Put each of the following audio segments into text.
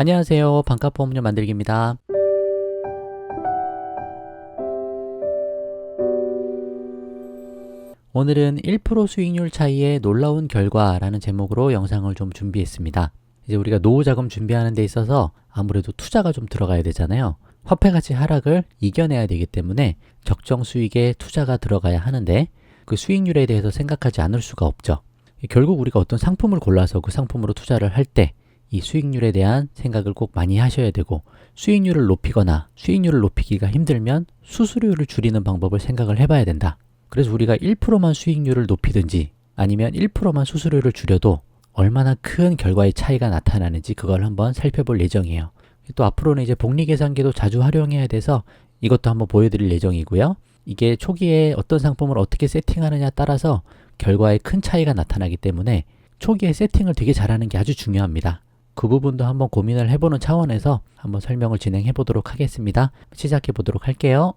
안녕하세요. 반값 보험료 만들기입니다. 오늘은 1% 수익률 차이의 놀라운 결과라는 제목으로 영상을 좀 준비했습니다. 이제 우리가 노후 자금 준비하는 데 있어서 아무래도 투자가 좀 들어가야 되잖아요. 화폐 가치 하락을 이겨내야 되기 때문에 적정 수익에 투자가 들어가야 하는데 그 수익률에 대해서 생각하지 않을 수가 없죠. 결국 우리가 어떤 상품을 골라서 그 상품으로 투자를 할때 이 수익률에 대한 생각을 꼭 많이 하셔야 되고 수익률을 높이거나 수익률을 높이기가 힘들면 수수료를 줄이는 방법을 생각을 해봐야 된다. 그래서 우리가 1%만 수익률을 높이든지 아니면 1%만 수수료를 줄여도 얼마나 큰 결과의 차이가 나타나는지 그걸 한번 살펴볼 예정이에요. 또 앞으로는 이제 복리계산기도 자주 활용해야 돼서 이것도 한번 보여드릴 예정이고요. 이게 초기에 어떤 상품을 어떻게 세팅하느냐 따라서 결과에 큰 차이가 나타나기 때문에 초기에 세팅을 되게 잘하는 게 아주 중요합니다. 그 부분도 한번 고민을 해보는 차원에서 한번 설명을 진행해 보도록 하겠습니다. 시작해 보도록 할게요.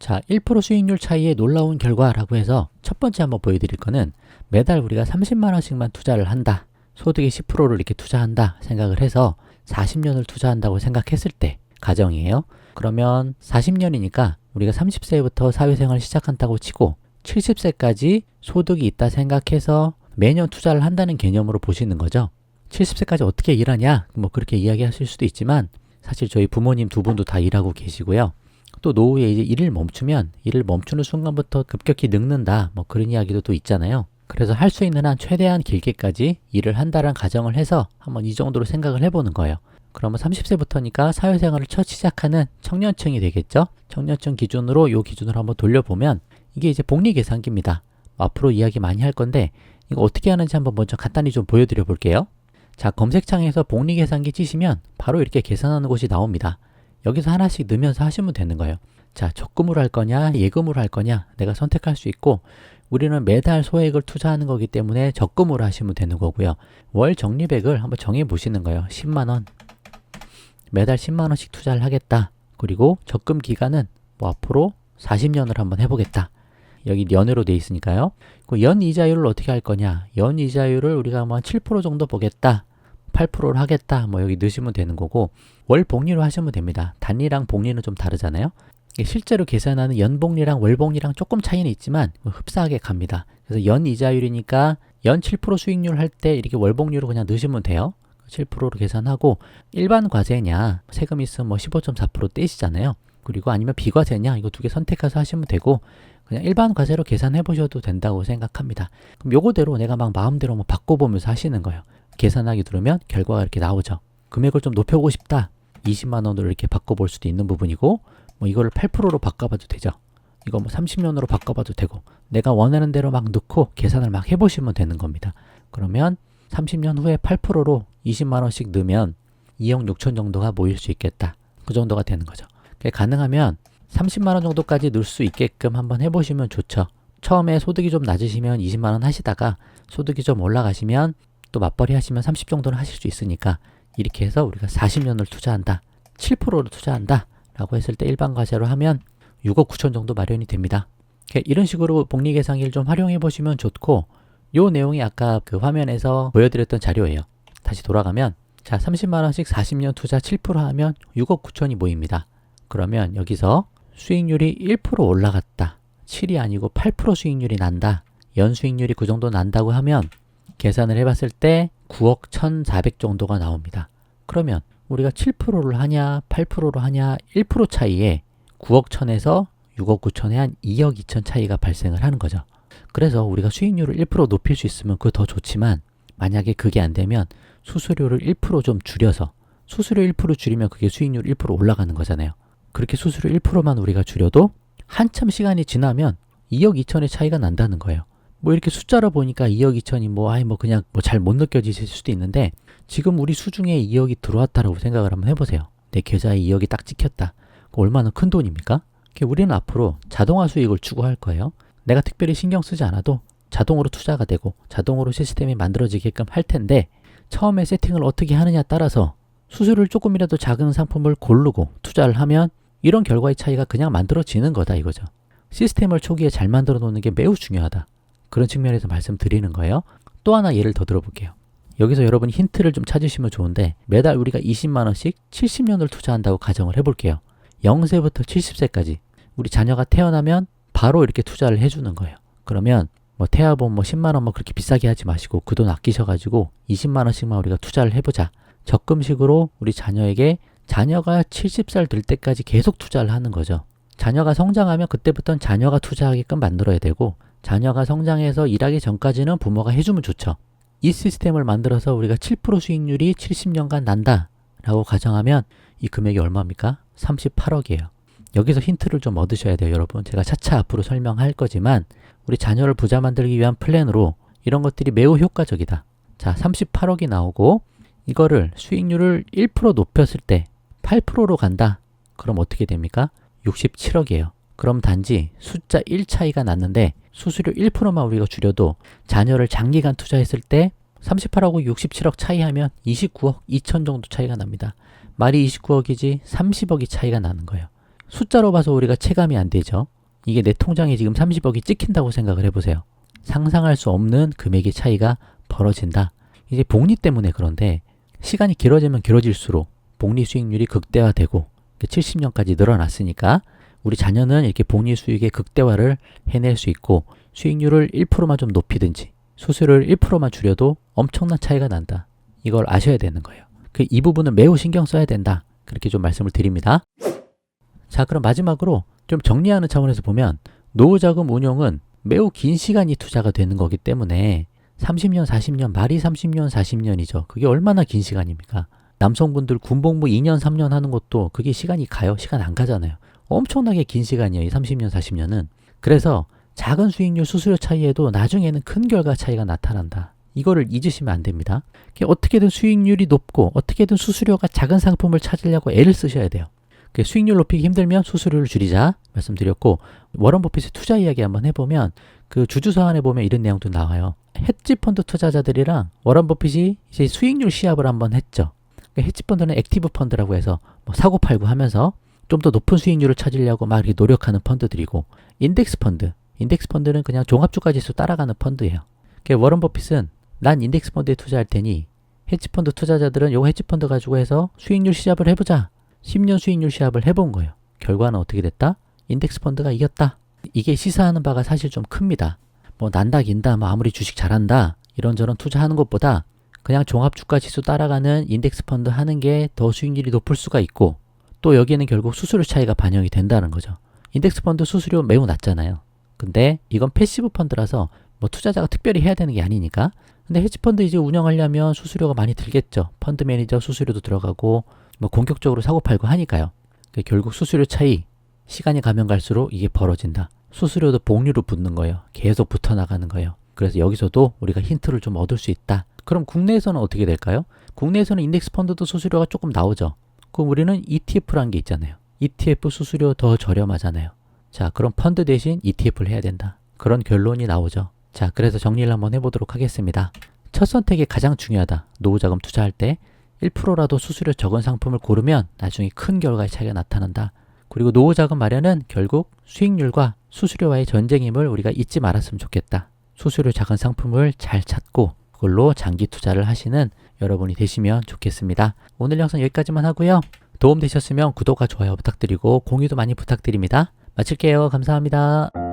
자, 1% 수익률 차이의 놀라운 결과라고 해서 첫 번째 한번 보여드릴 거는 매달 우리가 30만 원씩만 투자를 한다. 소득의 10%를 이렇게 투자한다 생각을 해서 40년을 투자한다고 생각했을 때 가정이에요. 그러면 40년이니까 우리가 30세부터 사회생활을 시작한다고 치고 70세까지 소득이 있다 생각해서 매년 투자를 한다는 개념으로 보시는 거죠. 70세까지 어떻게 일하냐? 뭐 그렇게 이야기하실 수도 있지만 사실 저희 부모님 두 분도 다 일하고 계시고요. 또 노후에 이제 일을 멈추면 일을 멈추는 순간부터 급격히 늙는다. 뭐 그런 이야기도 또 있잖아요. 그래서 할 수 있는 한 최대한 길게까지 일을 한다는 가정을 해서 한번 이 정도로 생각을 해보는 거예요. 그러면 30세부터니까 사회생활을 첫 시작하는 청년층이 되겠죠? 청년층 기준으로 요 기준으로 한번 돌려보면 이게 이제 복리 계산기입니다. 앞으로 이야기 많이 할 건데 이거 어떻게 하는지 한번 먼저 간단히 좀 보여드려 볼게요. 자, 검색창에서 복리 계산기 치시면 바로 이렇게 계산하는 곳이 나옵니다. 여기서 하나씩 넣으면서 하시면 되는 거예요. 자, 적금으로 할 거냐, 예금으로 할 거냐, 내가 선택할 수 있고, 우리는 매달 소액을 투자하는 거기 때문에 적금으로 하시면 되는 거고요. 월 적립액을 한번 정해 보시는 거예요. 10만원. 매달 10만 원씩 투자를 하겠다. 그리고 적금 기간은 뭐 앞으로 40년을 한번 해보겠다. 여기 연으로 돼 있으니까요. 그연 이자율을 어떻게 할 거냐? 연 이자율을 우리가 뭐 한 7% 정도 보겠다. 8%를 하겠다. 뭐 여기 넣으시면 되는 거고 월 복리로 하시면 됩니다. 단리랑 복리는 좀 다르잖아요. 실제로 계산하는 연복리랑 월복리랑 조금 차이는 있지만 흡사하게 갑니다. 그래서 연 이자율이니까 연 7% 수익률 할 때 이렇게 월복리로 그냥 넣으시면 돼요. 7%로 계산하고 일반 과세냐 세금 있으면 뭐 15.4% 떼시잖아요. 그리고 아니면 비과세냐 이거 두 개 선택해서 하시면 되고 그냥 일반 과세로 계산해 보셔도 된다고 생각합니다. 그럼 요거대로 내가 막 마음대로 뭐 바꿔보면서 하시는 거예요. 계산하기 누르면 결과가 이렇게 나오죠. 금액을 좀 높여보고 싶다. 20만 원으로 이렇게 바꿔볼 수도 있는 부분이고 뭐 이거를 8%로 바꿔봐도 되죠. 이거 뭐 30년으로 바꿔봐도 되고 내가 원하는 대로 막 넣고 계산을 막 해보시면 되는 겁니다. 그러면 30년 후에 8%로 20만 원씩 넣으면 2억 6천 정도가 모일 수 있겠다. 그 정도가 되는 거죠. 가능하면 30만 원 정도까지 넣을 수 있게끔 한번 해보시면 좋죠. 처음에 소득이 좀 낮으시면 20만 원 하시다가 소득이 좀 올라가시면 또 맞벌이 하시면 30 정도는 하실 수 있으니까 이렇게 해서 우리가 40년을 투자한다. 7%로 투자한다. 라고 했을 때 일반 과세로 하면 6억 9천 정도 마련이 됩니다. 이런 식으로 복리 계산기를 좀 활용해 보시면 좋고 요 내용이 아까 그 화면에서 보여드렸던 자료예요. 다시 돌아가면 자 30만 원씩 40년 투자 7% 하면 6억 9천이 모입니다. 그러면 여기서 수익률이 1% 올라갔다. 7이 아니고 8% 수익률이 난다. 연 수익률이 그 정도 난다고 하면 계산을 해봤을 때 9억 1,400 정도가 나옵니다. 그러면 우리가 7%를 하냐, 8%로 하냐, 1% 차이에 9억 1천에서 6억 9천에 한 2억 2천 차이가 발생을 하는 거죠. 그래서 우리가 수익률을 1% 높일 수 있으면 그거 더 좋지만 만약에 그게 안 되면 수수료를 1%좀 줄여서 수수료 1% 줄이면 그게 수익률 1% 올라가는 거잖아요. 그렇게 수수료 1%만 우리가 줄여도 한참 시간이 지나면 2억 2천의 차이가 난다는 거예요. 뭐 이렇게 숫자로 보니까 2억 2천이 뭐 아예 뭐 그냥 뭐 잘 못 느껴지실 수도 있는데 지금 우리 수중에 2억이 들어왔다라고 생각을 한번 해보세요. 내 계좌에 2억이 딱 찍혔다. 얼마나 큰 돈입니까? 우리는 앞으로 자동화 수익을 추구할 거예요. 내가 특별히 신경 쓰지 않아도 자동으로 투자가 되고 자동으로 시스템이 만들어지게끔 할 텐데 처음에 세팅을 어떻게 하느냐 따라서 수수료를 조금이라도 작은 상품을 고르고 투자를 하면 이런 결과의 차이가 그냥 만들어지는 거다 이거죠. 시스템을 초기에 잘 만들어 놓는 게 매우 중요하다. 그런 측면에서 말씀드리는 거예요. 또 하나 예를 더 들어볼게요. 여기서 여러분 힌트를 좀 찾으시면 좋은데 매달 우리가 20만 원씩 70년을 투자한다고 가정을 해볼게요. 0세부터 70세까지 우리 자녀가 태어나면 바로 이렇게 투자를 해주는 거예요. 그러면 뭐 태아보험 뭐 10만 원뭐 그렇게 비싸게 하지 마시고 그 돈 아끼셔가지고 20만 원씩만 우리가 투자를 해보자. 적금식으로 우리 자녀에게 자녀가 70살 될 때까지 계속 투자를 하는 거죠. 자녀가 성장하면 그때부터는 자녀가 투자하게끔 만들어야 되고 자녀가 성장해서 일하기 전까지는 부모가 해주면 좋죠. 이 시스템을 만들어서 우리가 7% 수익률이 70년간 난다 라고 가정하면 이 금액이 얼마입니까? 38억이에요. 여기서 힌트를 좀 얻으셔야 돼요, 여러분. 제가 차차 앞으로 설명할 거지만 우리 자녀를 부자 만들기 위한 플랜으로 이런 것들이 매우 효과적이다. 자, 38억이 나오고 이거를 수익률을 1% 높였을 때 8%로 간다. 그럼 어떻게 됩니까? 67억이에요. 그럼 단지 숫자 1 차이가 났는데 수수료 1%만 우리가 줄여도 자녀를 장기간 투자했을 때 38하고 67억 차이하면 29억 2천 정도 차이가 납니다. 말이 29억이지 30억이 차이가 나는 거예요. 숫자로 봐서 우리가 체감이 안 되죠. 이게 내 통장에 지금 30억이 찍힌다고 생각을 해보세요. 상상할 수 없는 금액의 차이가 벌어진다. 이제 복리 때문에 그런데 시간이 길어지면 길어질수록 복리 수익률이 극대화되고 70년까지 늘어났으니까 우리 자녀는 이렇게 복리 수익의 극대화를 해낼 수 있고 수익률을 1%만 좀 높이든지 수수료를 1%만 줄여도 엄청난 차이가 난다. 이걸 아셔야 되는 거예요. 그 이 부분은 매우 신경 써야 된다. 그렇게 좀 말씀을 드립니다. 자, 그럼 마지막으로 좀 정리하는 차원에서 보면 노후자금 운용은 매우 긴 시간이 투자가 되는 거기 때문에 30년, 40년, 말이 30년, 40년이죠. 그게 얼마나 긴 시간입니까? 남성분들 군복무 2년, 3년 하는 것도 그게 시간이 가요? 시간 안 가잖아요. 엄청나게 긴 시간이에요. 이 30년, 40년은. 그래서 작은 수익률 수수료 차이에도 나중에는 큰 결과 차이가 나타난다. 이거를 잊으시면 안 됩니다. 어떻게든 수익률이 높고 어떻게든 수수료가 작은 상품을 찾으려고 애를 쓰셔야 돼요. 수익률 높이기 힘들면 수수료를 줄이자 말씀드렸고 워런 버핏의 투자 이야기 한번 해보면 그 주주 서한에 보면 이런 내용도 나와요. 헤지 펀드 투자자들이랑 워런 버핏이 이제 수익률 시합을 한번 했죠. 헤지 펀드는 액티브 펀드라고 해서 뭐 사고 팔고 하면서 좀 더 높은 수익률을 찾으려고 막 이렇게 노력하는 펀드들이고 인덱스 펀드 인덱스 펀드는 그냥 종합주가 지수 따라가는 펀드예요. 그러니까 워런 버핏은 난 인덱스 펀드에 투자할 테니 헤지 펀드 투자자들은 요거 헤지 펀드 가지고 해서 수익률 시합을 해보자. 10년 수익률 시합을 해본 거예요. 결과는 어떻게 됐다? 인덱스 펀드가 이겼다. 이게 시사하는 바가 사실 좀 큽니다. 뭐 난다 긴다 뭐 아무리 주식 잘한다 이런저런 투자하는 것보다 그냥 종합주가 지수 따라가는 인덱스 펀드 하는 게 더 수익률이 높을 수가 있고 또 여기에는 결국 수수료 차이가 반영이 된다는 거죠. 인덱스 펀드 수수료 매우 낮잖아요. 근데 이건 패시브 펀드라서 뭐 투자자가 특별히 해야 되는 게 아니니까. 근데 헤지펀드 이제 운영하려면 수수료가 많이 들겠죠. 펀드 매니저 수수료도 들어가고 뭐 공격적으로 사고 팔고 하니까요. 그러니까 결국 수수료 차이 시간이 가면 갈수록 이게 벌어진다. 수수료도 복리로 붙는 거예요. 계속 붙어 나가는 거예요. 그래서 여기서도 우리가 힌트를 좀 얻을 수 있다. 그럼 국내에서는 어떻게 될까요? 국내에서는 인덱스 펀드도 수수료가 조금 나오죠. 그럼 우리는 ETF라는 게 있잖아요. ETF 수수료 더 저렴하잖아요. 자, 그럼 펀드 대신 ETF를 해야 된다. 그런 결론이 나오죠. 자, 그래서 정리를 한번 해보도록 하겠습니다. 첫 선택이 가장 중요하다. 노후자금 투자할 때 1%라도 수수료 적은 상품을 고르면 나중에 큰 결과의 차이가 나타난다. 그리고 노후 자금 마련은 결국 수익률과 수수료와의 전쟁임을 우리가 잊지 말았으면 좋겠다. 수수료 작은 상품을 잘 찾고 그걸로 장기 투자를 하시는 여러분이 되시면 좋겠습니다. 오늘 영상 여기까지만 하고요. 도움 되셨으면 구독과 좋아요 부탁드리고 공유도 많이 부탁드립니다. 마칠게요. 감사합니다.